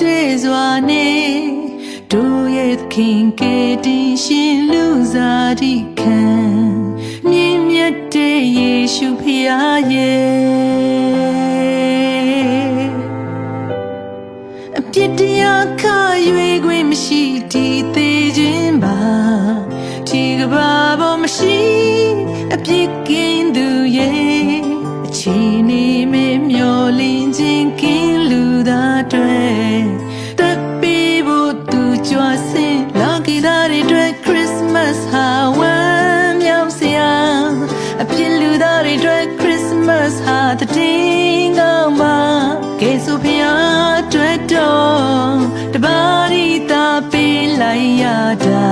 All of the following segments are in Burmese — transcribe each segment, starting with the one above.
တဲ့စွာနဲ့တို့ရဲ့ခင်ကယ်တင်ရှင်လူစားဒီခံမြင့်မြတ်တဲ့ယေရှုဖရာရဲ့အပြစ်တရားခရွေခွင့်မရှိဒီသေးခြင်းပါဒီကဘာပေါ်မရှိအပြစ်ကင်းသူရဲ့အချိန်နေ မေမျောလင်းခြင်းကင်းလူသားတွေတပ်ပြီးဖို့သူကြွဆင်းလောကီသားတွေအတွက် Christmas ဟာဝမ်းမြောက်စရာအပြစ်လူသားတွေအတွက် Christmas ဟာတည်ငောင်းပါကဲဆိုဖျားအတွက်တော့တပါးရီတာပေးလိုက်ရတာ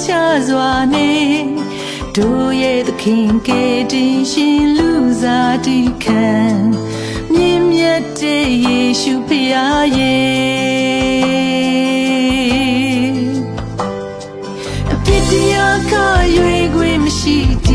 ချစွာနဲ့တို့ရဲ့သခင်ကေတင်ရှင်လူစားတိခံမြင့်မြတ်တဲ့ယေရှုဖရာရဲ့အပြစ်တရားကရွေခွင့်မရှိတ